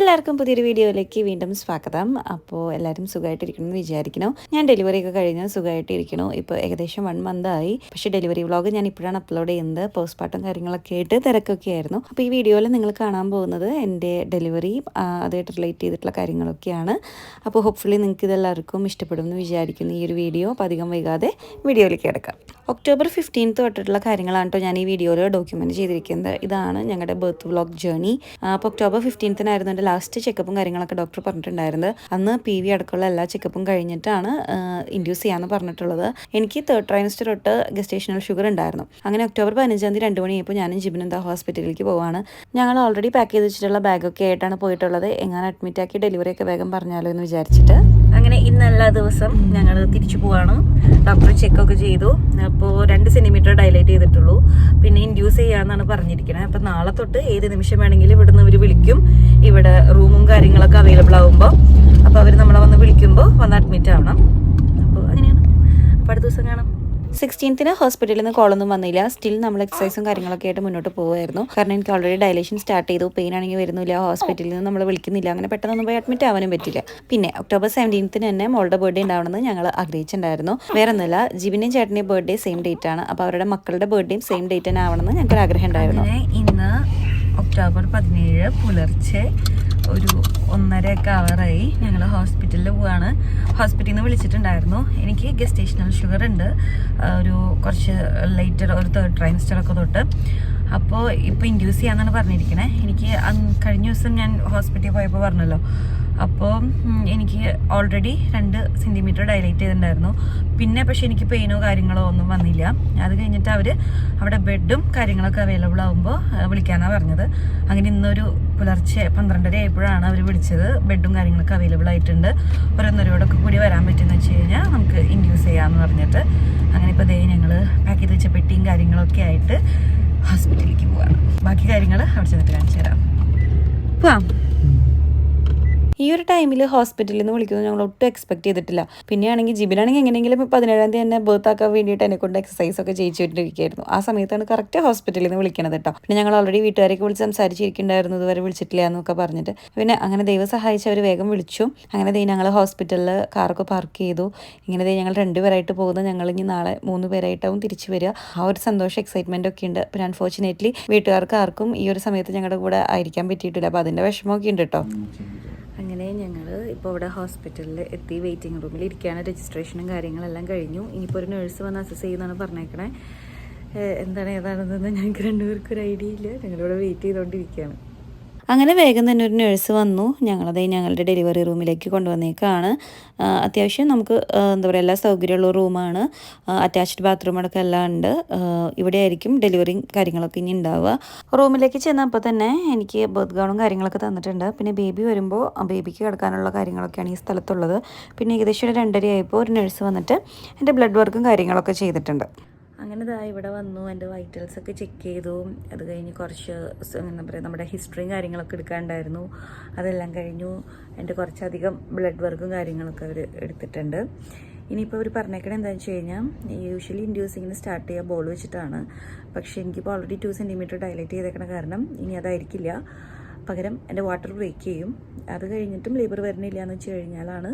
എല്ലാവർക്കും പുതിയൊരു വീഡിയോയിലേക്ക് വീണ്ടും സ്വാഗതം. അപ്പോൾ എല്ലാവരും സുഖമായിട്ടിരിക്കണമെന്ന് വിചാരിക്കണം ഞാൻ ഡെലിവറി ഒക്കെ കഴിഞ്ഞ് സുഖമായിട്ടിരിക്കണം ഇപ്പോൾ ഏകദേശം വൺ മന്ത് ആയി. പക്ഷേ ഡെലിവറി വ്ളോഗ് ഞാൻ ഇപ്പോഴാണ് അപ്ലോഡ് ചെയ്യുന്നത്. പോസ്റ്റ്മോർട്ടം കാര്യങ്ങളൊക്കെ ആയിട്ട് തിരക്കൊക്കെ ആയിരുന്നു. അപ്പോൾ ഈ വീഡിയോയിൽ നിങ്ങൾ കാണാൻ പോകുന്നത് എന്റെ ഡെലിവറി അതായിട്ട് റിലേറ്റ് ചെയ്തിട്ടുള്ള കാര്യങ്ങളൊക്കെയാണ്. അപ്പോൾ ഹോപ്പ്ഫുള്ളി നിങ്ങൾക്ക് ഇതെല്ലാവർക്കും ഇഷ്ടപ്പെടുമെന്ന് വിചാരിക്കുന്നു ഈ ഒരു വീഡിയോ. അപ്പോൾ അധികം വൈകാതെ വീഡിയോയിലേക്ക് കിടക്കാം. ഒക്ടോബർ ഫിഫ്റ്റീൻത്ത് തൊട്ടിട്ടുള്ള കാര്യങ്ങളാണ് കേട്ടോ ഞാൻ ഈ വീഡിയോയിൽ ഡോക്യുമെന്റ് ചെയ്തിരിക്കുന്നത്. ഇതാണ് ഞങ്ങളുടെ ബർത്ത് വ്ളോഗ് ജേർണി അപ്പോൾ ഒക്ടോബർ ഫിഫ്റ്റീൻത്തിനായിരുന്നു എന്റെ ലാസ്റ്റ് ചെക്കപ്പും കാര്യങ്ങളൊക്കെ ഡോക്ടർ പറഞ്ഞിട്ടുണ്ടായിരുന്നത്. അന്ന് പി വി അടക്കമുള്ള എല്ലാ ചെക്കപ്പും കഴിഞ്ഞിട്ടാണ് ഇൻഡ്യൂസ് ചെയ്യാമെന്ന് പറഞ്ഞിട്ടുള്ളത്. എനിക്ക് തേർഡ് ട്രൈമസ്റ്റർ തൊട്ട് ഗസ്റ്റേഷണൽ ഷുഗർ ഉണ്ടായിരുന്നു. അങ്ങനെ ഒക്ടോബർ പതിനഞ്ചാം തീയതി രണ്ട് മണിയായപ്പോൾ ഞാനും ജിബിനന്ദ ഹോസ്പിറ്റലിലേക്ക് പോവാണ്. ഞങ്ങൾ ഓൾറെഡി പാക്ക് ചെയ്ത് വെച്ചിട്ടുള്ള ബാഗൊക്കെ ആയിട്ടാണ് പോയിട്ടുള്ളത്. എങ്ങനെ അഡ്മിറ്റ് ആക്കി ഡെലിവറി ഒക്കെ വേഗം പറഞ്ഞാലോ എന്ന് വിചാരിച്ചിട്ട്. അങ്ങനെ ഇന്നല്ല ദിവസം ഞങ്ങൾ തിരിച്ചു പോവാണ്. ഡോക്ടർ ചെക്കൊക്കെ ചെയ്തു. അപ്പോൾ രണ്ട് സെന്റിമീറ്റർ ഡയലേറ്റ് ചെയ്തിട്ടുള്ളൂ. പിന്നെ ഇൻഡ്യൂസ് ചെയ്യാന്നാണ് പറഞ്ഞിരിക്കുന്നത് അപ്പം നാളെ തൊട്ട് ഏത് നിമിഷം വേണമെങ്കിലും ഇവിടുന്ന് ഇവർ വിളിക്കും. ഇവിടെ റൂമും കാര്യങ്ങളൊക്കെ അവൈലബിൾ ആകുമ്പോൾ അപ്പോൾ അവർ നമ്മളെ വന്ന് വിളിക്കുമ്പോൾ വന്ന് അഡ്മിറ്റ് ആവണം. അപ്പോൾ അങ്ങനെയാണ്. അപ്പോൾ അടുത്ത ദിവസം കാണാം. സിക്സ്റ്റീൻത്തിന് ഹോസ്പിറ്റലിൽ നിന്ന് കോളൊന്നും വന്നില്ല. സ്റ്റിൽ നമ്മൾ എക്സസൈസും കാര്യങ്ങളൊക്കെ ആയിട്ട് മുന്നോട്ട് പോകുമായിരുന്നു കാരണം എനിക്ക് ഓൾറെഡി ഡയലേഷൻ സ്റ്റാർട്ട് ചെയ്തു. പെയിൻ ആണെങ്കിൽ വരുന്നില്ല. ഹോസ്പിറ്റലിൽ നിന്ന് നമ്മൾ വിളിക്കുന്നില്ല. അങ്ങനെ പെട്ടെന്നൊന്നും പോയി അഡ്മിറ്റ് ആവാനും പറ്റില്ല. പിന്നെ ഒക്ടോബർ സെവന്റീൻത്തിന് തന്നെ മോളുടെ ബർത്ത്ഡേ ഉണ്ടാവണമെന്ന് ഞങ്ങൾ ആഗ്രഹിച്ചിട്ടുണ്ടായിരുന്നു. വേറെ ഒന്നുമില്ല ജിബിന്റെയും ചേട്ടന്റെയും ബർത്ത്ഡേ സെയിം ഡേറ്റ് ആണ്. അപ്പോൾ അവരുടെ മക്കളുടെ ബർത്ത്ഡേയും സെയിം ഡേറ്റ് തന്നെ ആവണമെന്ന് ഞങ്ങൾക്ക് ആഗ്രഹം ഉണ്ടായിരുന്നു ഇന്ന് ഒക്ടോബർ പതിനേഴ് പുലർച്ചെ ഒരു ഒന്നരയൊക്കെ അവറായി ഞങ്ങൾ ഹോസ്പിറ്റലിൽ പോവാണ്. ഹോസ്പിറ്റലിൽ നിന്ന് വിളിച്ചിട്ടുണ്ടായിരുന്നു. എനിക്ക് ഗസ്റ്റേഷണൽ ഷുഗർ ഉണ്ട്. ഒരു കുറച്ച് ലൈറ്റർ ഒരു തേർഡ് ട്രൈമസ്റ്ററൊക്കെ തൊട്ട്. അപ്പോൾ ഇപ്പോൾ ഇൻഡ്യൂസ് ചെയ്യാന്നാണ് പറഞ്ഞിരിക്കണേ. എനിക്ക് കഴിഞ്ഞ ദിവസം ഞാൻ ഹോസ്പിറ്റലിൽ പോയപ്പോൾ പറഞ്ഞല്ലോ. അപ്പോൾ എനിക്ക് ഓൾറെഡി രണ്ട് സെന്റിമീറ്റർ ഡയലേറ്റ് ചെയ്തിട്ടുണ്ടായിരുന്നു. പിന്നെ പക്ഷേ എനിക്ക് പെയിനോ കാര്യങ്ങളോ ഒന്നും വന്നില്ല. അത് കഴിഞ്ഞിട്ട് അവർ അവിടെ ബെഡും കാര്യങ്ങളൊക്കെ അവൈലബിൾ ആകുമ്പോൾ വിളിക്കാനാണ് പറഞ്ഞത്. അങ്ങനെ ഇന്നൊരു പുലർച്ചെ പന്ത്രണ്ടര ആയപ്പോഴാണ് അവർ വിളിച്ചത്. ബെഡും കാര്യങ്ങളൊക്കെ അവൈലബിൾ ആയിട്ടുണ്ട്. ഒരൊന്നരയോടൊക്കെ കൂടി വരാൻ പറ്റുമെന്ന് വെച്ച് കഴിഞ്ഞാൽ നമുക്ക് ഇൻഡ്യൂസ് ചെയ്യാമെന്ന് പറഞ്ഞിട്ട്. അങ്ങനെ ഇപ്പോൾ ദേ ഞങ്ങൾ പാക്ക് ചെയ്ത് വെച്ച പെട്ടിയും കാര്യങ്ങളൊക്കെ ആയിട്ട് ഹോസ്പിറ്റലിലേക്ക് പോവാം ബാക്കി കാര്യങ്ങൾ അവിടെ ചെന്നിട്ട് കാണിച്ചു തരാം. പോവാം. ഈ ഒരു ടൈമിൽ ഹോസ്പിറ്റലിൽ നിന്ന് വിളിക്കുന്നത് ഞങ്ങൾ ഒട്ടും എക്സ്പെക്ട് ചെയ്തിട്ടില്ല. പിന്നെയാണെങ്കിൽ ജിബിനാണെങ്കിൽ എങ്ങനെയെങ്കിലും പതിനേഴാം തീയതി തന്നെ ബർത്ത് ആക്കാൻ വേണ്ടിയിട്ട് എന്നെ കൊണ്ട് എക്സസൈസ് ഒക്കെ ചെയ്യിച്ചുകൊണ്ടിരിക്കുകയായിരുന്നു. ആ സമയത്താണ് കറക്റ്റ് ഹോസ്പിറ്റലിൽ നിന്ന് വിളിക്കണത് കേട്ടോ പിന്നെ ഞങ്ങൾ ഓൾറെഡി വീട്ടുകാരൊക്കെ വിളിച്ച് സംസാരിച്ചിരിക്കുന്നുണ്ടായിരുന്നു ഇതുവരെ വിളിച്ചിട്ടില്ല എന്നൊക്കെ പറഞ്ഞിട്ട്. പിന്നെ അങ്ങനെ ദൈവം സഹായിച്ച് അവർ വേഗം വിളിച്ചു. അങ്ങനെ ദൈവം ഞങ്ങൾ ഹോസ്പിറ്റലിൽ കാറൊക്കെ പാർക്ക് ചെയ്തു. ഇങ്ങനെ ദൈവം ഞങ്ങൾ രണ്ടുപേരായിട്ട് പോകുന്നത് ഞങ്ങൾ ഇനി നാളെ മൂന്ന് പേരായിട്ടാവും തിരിച്ചു വരിക. ആ ഒരു സന്തോഷം എക്സൈറ്റ്മെന്റ് ഒക്കെ ഉണ്ട്. പിന്നെ അൺഫോർച്ചുനേറ്റ്ലി വീട്ടുകാർക്ക് ആർക്കും ഈ ഒരു സമയത്ത് ഞങ്ങളുടെ കൂടെ ആയിരിക്കാൻ പറ്റിയിട്ടില്ല. അപ്പോൾ അതിന്റെ വിഷമമൊക്കെ ഉണ്ട് കേട്ടോ ഇപ്പോൾ ഇവിടെ ഹോസ്പിറ്റലിൽ എത്തി വെയിറ്റിംഗ് റൂമിൽ ഇരിക്കുകയാണ് രജിസ്ട്രേഷനും കാര്യങ്ങളെല്ലാം കഴിഞ്ഞു. ഇനിയിപ്പോൾ ഒരു നേഴ്സ് വന്ന് അസസ് ചെയ്യുന്നതാണ് പറഞ്ഞേക്കണേ. എന്താണ് ഏതാണെന്നൊന്നും ഞങ്ങൾക്ക് രണ്ടുപേർക്കൊരു ഐഡിയ ഇല്ല. ഞങ്ങളിവിടെ വെയിറ്റ് ചെയ്തുകൊണ്ടിരിക്കുകയാണ് അങ്ങനെ വേഗം തന്നെ ഒരു നേഴ്സ് വന്നു. ഞങ്ങളത് ഞങ്ങളുടെ ഡെലിവറി റൂമിലേക്ക് കൊണ്ടുവന്നേക്കാണ്. അത്യാവശ്യം നമുക്ക് എന്താ പറയുക എല്ലാ സൗകര്യമുള്ള റൂമാണ് അറ്റാച്ച്ഡ് ബാത്റൂം അടക്കം എല്ലാം ഉണ്ട്. ഇവിടെ ആയിരിക്കും ഡെലിവറി കാര്യങ്ങളൊക്കെ ഇനി ഉണ്ടാവുക. റൂമിലേക്ക് ചെന്നപ്പോൾ തന്നെ എനിക്ക് ബർത്ത് ഗൗണും കാര്യങ്ങളൊക്കെ തന്നിട്ടുണ്ട്. പിന്നെ ബേബി വരുമ്പോൾ ബേബിക്ക് കിടക്കാനുള്ള കാര്യങ്ങളൊക്കെയാണ് ഈ സ്ഥലത്തുള്ളത്. പിന്നെ ഏകദേശം ഒരു രണ്ടര ആയപ്പോൾ ഒരു നഴ്സ് വന്നിട്ട് എന്റെ ബ്ലഡ് വർക്കും കാര്യങ്ങളൊക്കെ ചെയ്തിട്ടുണ്ട്. അങ്ങനെ ഇതാ ഇവിടെ വന്നു എന്റെ വൈറ്റൽസ് ഒക്കെ ചെക്ക് ചെയ്തു. അത് കഴിഞ്ഞ് കുറച്ച് എന്താ പറയുക നമ്മുടെ ഹിസ്റ്ററിയും കാര്യങ്ങളൊക്കെ എടുക്കാണ്ടായിരുന്നു. അതെല്ലാം കഴിഞ്ഞു. എന്റെ കുറച്ചധികം ബ്ലഡ് വർക്കും കാര്യങ്ങളൊക്കെ അവർ എടുത്തിട്ടുണ്ട്. ഇനിയിപ്പോൾ അവർ പറഞ്ഞേക്കണത് എന്താണെന്ന് വെച്ച് കഴിഞ്ഞാൽ യൂഷ്വലി ഇൻഡ്യൂസിങ്ങിന് സ്റ്റാർട്ട് ചെയ്യുക ബോൾ വെച്ചിട്ടാണ്. പക്ഷേ എനിക്കിപ്പോൾ ഓൾറെഡി ടു സെന്റിമീറ്റർ ഡയലേറ്റ് ചെയ്തേക്കണ കാരണം ഇനി അതായിരിക്കില്ല. പകരം എന്റെ വാട്ടർ ബ്രേക്ക് ചെയ്യും. അത് കഴിഞ്ഞിട്ടും ലേബർ വരുന്നില്ല എന്ന് വെച്ച് കഴിഞ്ഞാലാണ്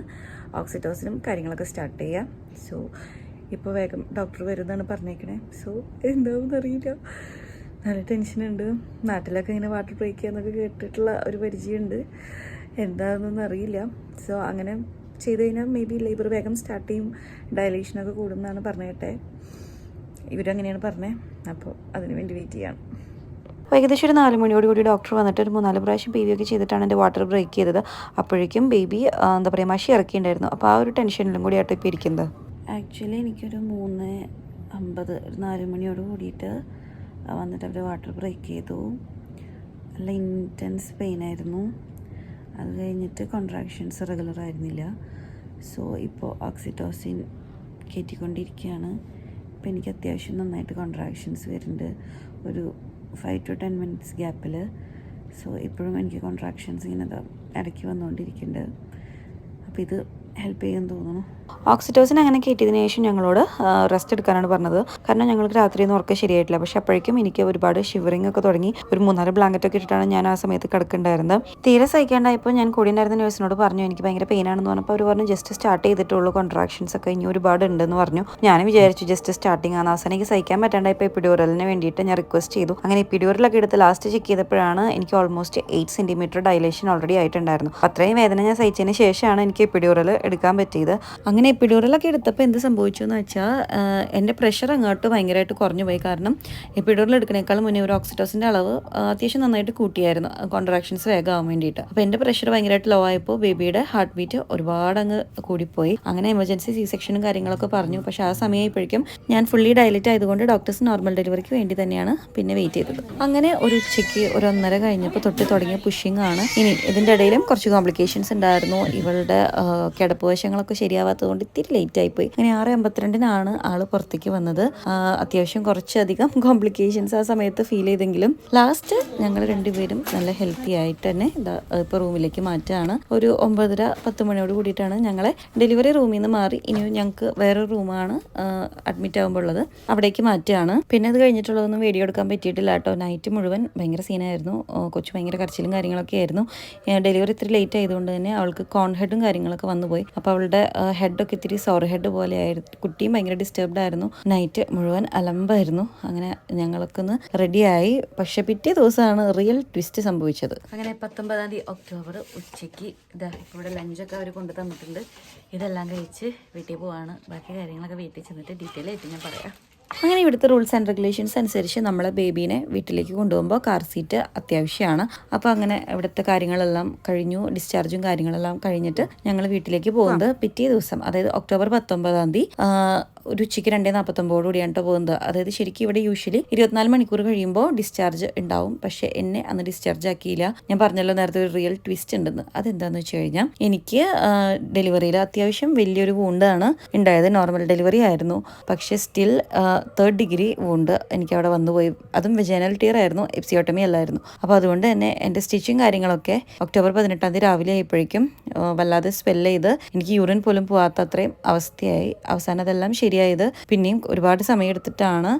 ഓക്സിറ്റോസിനും കാര്യങ്ങളൊക്കെ സ്റ്റാർട്ട് ചെയ്യുക. സോ ഇപ്പോൾ വേഗം ഡോക്ടർ വരുന്നതാണ് പറഞ്ഞേക്കണേ. സോ എന്താവും അറിയില്ല. നല്ല ടെൻഷനുണ്ട് നാട്ടിലൊക്കെ ഇങ്ങനെ വാട്ടർ ബ്രേക്ക് ചെയ്യാന്നൊക്കെ കേട്ടിട്ടുള്ള ഒരു പരിചയമുണ്ട്. എന്താണെന്നൊന്നും അറിയില്ല. സോ അങ്ങനെ ചെയ്ത് കഴിഞ്ഞാൽ മേ ബി ലേബർ വേഗം സ്റ്റാർട്ട് ചെയ്യും. ഡയലേഷനൊക്കെ കൂടുമെന്നാണ് പറഞ്ഞേട്ടെ ഇവരങ്ങനെയാണ് പറഞ്ഞത് അപ്പോൾ അതിന് വേണ്ടി വെയിറ്റ് ചെയ്യാണ്. ഏകദേശം ഒരു നാല് മണിയോട് കൂടി ഡോക്ടർ വന്നിട്ട് ഒരു മൂന്നാൽ പ്രാവശ്യം വി ഒക്കെ ചെയ്തിട്ടാണ് എന്റെ വാട്ടർ ബ്രേക്ക് ചെയ്തത്. അപ്പോഴേക്കും ബേബി എന്താ പറയുക മഷി ഇറക്കിയിട്ടുണ്ടായിരുന്നു. അപ്പോൾ ആ ഒരു ടെൻഷനിലും കൂടി ആയിട്ട് ഇപ്പോൾ ഇരിക്കുന്നത്. ആക്ച്വലി എനിക്കൊരു മൂന്ന് അമ്പത് ഒരു നാല് മണിയോട് കൂടിയിട്ട് വന്നിട്ട് അവർ വാട്ടർ ബ്രേക്ക് ചെയ്തു. നല്ല ഇന്റൻസ് പെയിൻ ആയിരുന്നു. അത് കഴിഞ്ഞിട്ട് കോൺട്രാക്ഷൻസ് റെഗുലർ ആയിരുന്നില്ല. സോ ഇപ്പോൾ ഓക്സിറ്റോസിൻ കയറ്റിക്കൊണ്ടിരിക്കുകയാണ് ഇപ്പോൾ എനിക്ക് അത്യാവശ്യം നന്നായിട്ട് കോൺട്രാക്ഷൻസ് വരുന്നുണ്ട്. ഒരു ഫൈവ് ടു ടെൻ മിനിറ്റ്സ് ഗ്യാപ്പിൽ സോ ഇപ്പോഴും എനിക്ക് കോൺട്രാക്ഷൻസ് ഇങ്ങനെ ഇടയ്ക്ക് വന്നുകൊണ്ടിരിക്കുന്നുണ്ട്. അപ്പോൾ ഇത് ഹെൽപ്പ് ചെയ്യാൻ തോന്നുന്നു. ഓക്സിറ്റോസിൻ അങ്ങനെ കയറ്റിയതിനു ശേഷം ഞങ്ങളോട് റെസ്റ്റ് എടുക്കാനാണ് പറഞ്ഞത്. കാരണം ഞങ്ങൾക്ക് രാത്രി ഒന്നും ഉറക്കം ശരിയായിട്ടില്ല. പക്ഷെ അപ്പോഴേക്കും എനിക്ക് ഒരുപാട് ഷിവറിംഗ് ഒക്കെ തുടങ്ങി. ഒരു മൂന്നാൽ ബ്ലാങ്കറ്റ് ഒക്കെ ഇട്ടിട്ടാണ് ഞാൻ ആ സമയത്ത് കിടക്കുന്നുണ്ടായിരുന്നത്. തീരെ സഹിക്കാണ്ടായപ്പോൾ ഞാൻ കൂടി ഉണ്ടായിരുന്ന നേഴ്സിനോട് പറഞ്ഞു എനിക്ക് ഭയങ്കര പെയിൻ ആണെന്ന് പറഞ്ഞപ്പോൾ അവർ പറഞ്ഞു ജസ്റ്റ് സ്റ്റാർട്ട് ചെയ്തിട്ടുള്ളൂ. കോൺട്രാക്ഷൻസ് ഒക്കെ ഇനി ഒരുപാട് ഉണ്ടെന്ന് പറഞ്ഞു. ഞാൻ വിചാരിച്ചു ജസ്റ്റ് സ്റ്റാർട്ടിങ് ആണ് അവസാനം എനിക്ക് സഹിക്കാൻ പറ്റാണ്ടായപ്പോൾ എപ്പിഡ്യൂറലിന് വേണ്ടിയിട്ട് ഞാൻ റിക്വസ്റ്റ് ചെയ്തു. അങ്ങനെ എപ്പിഡ്യൂറലൊക്കെ എടുത്ത് ലാസ്റ്റ് ചെക്ക് ചെയ്തപ്പോഴാണ് എനിക്ക് almost eight centimetre dilation already ആയിട്ടുണ്ടായിരുന്നു. അത്രയും വേദന ഞാൻ സഹിച്ചതിന് ശേഷമാണ് എനിക്ക് എപ്പിഡ്യൂറൽ എടുക്കാൻ പറ്റിയത്. അങ്ങനെ എപ്പിഡ്യൂറലൊക്കെ എടുത്തപ്പോൾ എന്ത് സംഭവിച്ചു എന്ന് വെച്ചാൽ എന്റെ പ്രഷർ അങ്ങോട്ട് ഭയങ്കരമായിട്ട് കുറഞ്ഞു പോയി. കാരണം എപ്പിഡ്യൂറൽ എടുക്കണേക്കാൾ മുന്നേ ഒരു ഓക്സിറ്റോസിന്റെ അളവ് അത്യാവശ്യം നന്നായിട്ട് കൂട്ടിയായിരുന്നു കോൺട്രാക്ഷൻസ് വേഗമാകാൻ വേണ്ടിയിട്ട്. അപ്പോൾ എന്റെ പ്രഷർ ഭയങ്കരമായിട്ട് ലോ ആയപ്പോൾ ബേബിയുടെ ഹാർട്ട് ബീറ്റ് ഒരുപാട് അങ്ങ് കൂടിപ്പോയി. അങ്ങനെ എമർജൻസി സി സെക്ഷനും കാര്യങ്ങളൊക്കെ പറഞ്ഞു. പക്ഷെ ആ സമയമായപ്പോഴേക്കും ഞാൻ ഫുള്ളി ഡയലറ്റ് ആയതുകൊണ്ട് ഡോക്ടേഴ്സ് നോർമൽ ഡെലിവറിക്ക് വേണ്ടി തന്നെയാണ് പിന്നെ വെയിറ്റ് ചെയ്തത്. അങ്ങനെ ഒരു ഉച്ചയ്ക്ക് ഒരു ഒന്നര കഴിഞ്ഞപ്പോൾ തൊട്ട് തുടങ്ങിയ പുഷിംഗ് ആണ്. ഇനി ഇതിന്റെ ഇടയിലും കുറച്ച് കോംപ്ലിക്കേഷൻസ് ഉണ്ടായിരുന്നു. ഇവളുടെ കിടപ്പ് വശങ്ങളൊക്കെ ശരിയാവാത്തതുകൊണ്ട് ഇത്തിരി ലേറ്റ് ആയിപ്പോയി അങ്ങനെ ആറ് അമ്പത്തിരണ്ടിനാണ് ആൾ പുറത്തേക്ക് വന്നത്. അത്യാവശ്യം കുറച്ചധികം കോംപ്ലിക്കേഷൻസ് ആ സമയത്ത് ഫീൽ ചെയ്തെങ്കിലും ലാസ്റ്റ് ഞങ്ങൾ രണ്ടുപേരും നല്ല ഹെൽത്തി ആയിട്ട് തന്നെ ഇപ്പോൾ റൂമിലേക്ക് മാറ്റുകയാണ് ഒരു ഒമ്പതര പത്ത് മണിയോട് കൂടിയിട്ടാണ് ഞങ്ങളെ ഡെലിവറി റൂമിൽ നിന്ന് മാറി. ഇനി ഞങ്ങൾക്ക് വേറെ റൂമാണ് അഡ്മിറ്റ് ആകുമ്പോൾ ഉള്ളത്. അവിടേക്ക് മാറ്റുകയാണ് പിന്നെ അത് കഴിഞ്ഞിട്ടുള്ളതൊന്നും വീഡിയോ എടുക്കാൻ പറ്റിയിട്ടില്ല കേട്ടോ. നൈറ്റ് മുഴുവൻ ഭയങ്കര സീനായിരുന്നു കൊച്ചു ഭയങ്കര കരച്ചിലും കാര്യങ്ങളൊക്കെ ആയിരുന്നു. ഡെലിവറി ഇത്തിരി ലേറ്റ് ആയതുകൊണ്ട് തന്നെ അവൾക്ക് കോൺ ഹെഡും കാര്യങ്ങളൊക്കെ വന്നുപോയി. അപ്പോൾ അവളുടെ ഹെഡൊക്കെ ഇത്തിരി സോറി ഹെഡ് പോലെയായിരുന്നു കുട്ടിയും ഭയങ്കര ഡിസ്റ്റർബ്ഡ് ആയിരുന്നു. നൈറ്റ് മുഴുവൻ അലമ്പായിരുന്നു. അങ്ങനെ ഞങ്ങൾക്കൊന്ന് റെഡിയായി പക്ഷെ പിറ്റേ ദിവസമാണ് റിയൽ ട്വിസ്റ്റ് സംഭവിച്ചത്. അങ്ങനെ പത്തൊമ്പതാം തീയതി ഒക്ടോബർ ഉച്ചയ്ക്ക് ഇതാ ഇവിടെ ലഞ്ചൊക്കെ അവർ കൊണ്ടു തന്നിട്ടുണ്ട്. ഇതെല്ലാം കഴിച്ച് വീട്ടിൽ പോവാണ്. ബാക്കി കാര്യങ്ങളൊക്കെ വീട്ടിൽ ചെന്നിട്ട് ഡീറ്റെയിൽ ആയിട്ട് ഞാൻ പറയാം. അങ്ങനെ ഇവിടുത്തെ റൂൾസ് ആൻഡ് റെഗുലേഷൻസ് അനുസരിച്ച് നമ്മൾ ബേബീനെ വീട്ടിലേക്ക് കൊണ്ടുപോകുമ്പോൾ കാർ സീറ്റ് അത്യാവശ്യമാണ്. അപ്പോൾ അങ്ങനെ ഇവിടുത്തെ കാര്യങ്ങളെല്ലാം കഴിഞ്ഞു ഡിസ്ചാർജും കാര്യങ്ങളെല്ലാം കഴിഞ്ഞിട്ട് ഞങ്ങൾ വീട്ടിലേക്ക് പോകുന്നത് പിറ്റേ ദിവസം അതായത് ഒക്ടോബർ പത്തൊമ്പതാം തീയതി. ഒരു ഉച്ചയ്ക്ക് രണ്ടേ നാൽപ്പത്തൊമ്പതോട് കൂടിയാണ് കേട്ടോ പോകുന്നത്. അതായത് ശരിക്കും ഇവിടെ യൂഷ്വലി ഇരുപത്തിനാല് മണിക്കൂർ കഴിയുമ്പോൾ ഡിസ്ചാർജ് ഉണ്ടാവും. പക്ഷേ എന്നെ അന്ന് ഡിസ്ചാർജ് ആക്കിയില്ല. ഞാൻ പറഞ്ഞല്ലോ നേരത്തെ ഒരു റിയൽ ട്വിസ്റ്റ് ഉണ്ടെന്ന്. അതെന്താണെന്ന് വെച്ച് കഴിഞ്ഞാൽ എനിക്ക് ഡെലിവറിയിൽ അത്യാവശ്യം വലിയൊരു വൂണ്ടാണ് ഉണ്ടായത്. നോർമൽ ഡെലിവറി ആയിരുന്നു. പക്ഷേ സ്റ്റിൽ തേർഡ് ഡിഗ്രി വൂണ്ട് എനിക്ക് അവിടെ വന്നുപോയി. അതും വെജൈനൽ ടിയർ ആയിരുന്നു. എപ്സിയോട്ടമി അല്ലായിരുന്നു. അപ്പോൾ അതുകൊണ്ട് തന്നെ എന്റെ സ്റ്റിച്ചിങ് കാര്യങ്ങളൊക്കെ ഒക്ടോബർ പതിനെട്ടാം തീയതി രാവിലെ ആയപ്പോഴേക്കും വല്ലാതെ സ്പെല്ല് ചെയ്ത് എനിക്ക് യൂറിൻ പോലും പോകാത്ത അത്രയും അവസ്ഥയായി. അവസാനം അതെല്ലാം ശരിയായത് പിന്നെയും ഒരുപാട് സമയം എടുത്തിട്ടാണ്.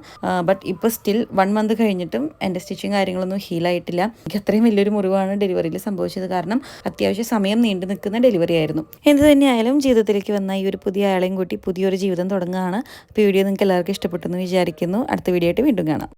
ബട്ട് ഇപ്പോൾ സ്റ്റിൽ വൺ മന്ത് കഴിഞ്ഞിട്ടും എന്റെ സ്റ്റിച്ചിങ് കാര്യങ്ങളൊന്നും ഹീലായിട്ടില്ല എനിക്ക് അത്രയും വലിയൊരു മുറിവാണ് ഡെലിവറിയിൽ സംഭവിച്ചത്. കാരണം അത്യാവശ്യം സമയം നീണ്ടു നിൽക്കുന്ന ഡെലിവറി ആയിരുന്നു. എന്ത് തന്നെയായാലും ജീവിതത്തിലേക്ക് വന്ന ഈ ഒരു പുതിയ ആളെയും കൂട്ടി പുതിയൊരു ജീവിതം തുടങ്ങുകയാണ്. അപ്പോൾ വീഡിയോ നിങ്ങൾക്ക് എല്ലാവർക്കും ഇഷ്ടപ്പെട്ടെന്ന് വിചാരിക്കുന്നു. അടുത്ത വീഡിയോ ആയിട്ട് വീണ്ടും കാണാം.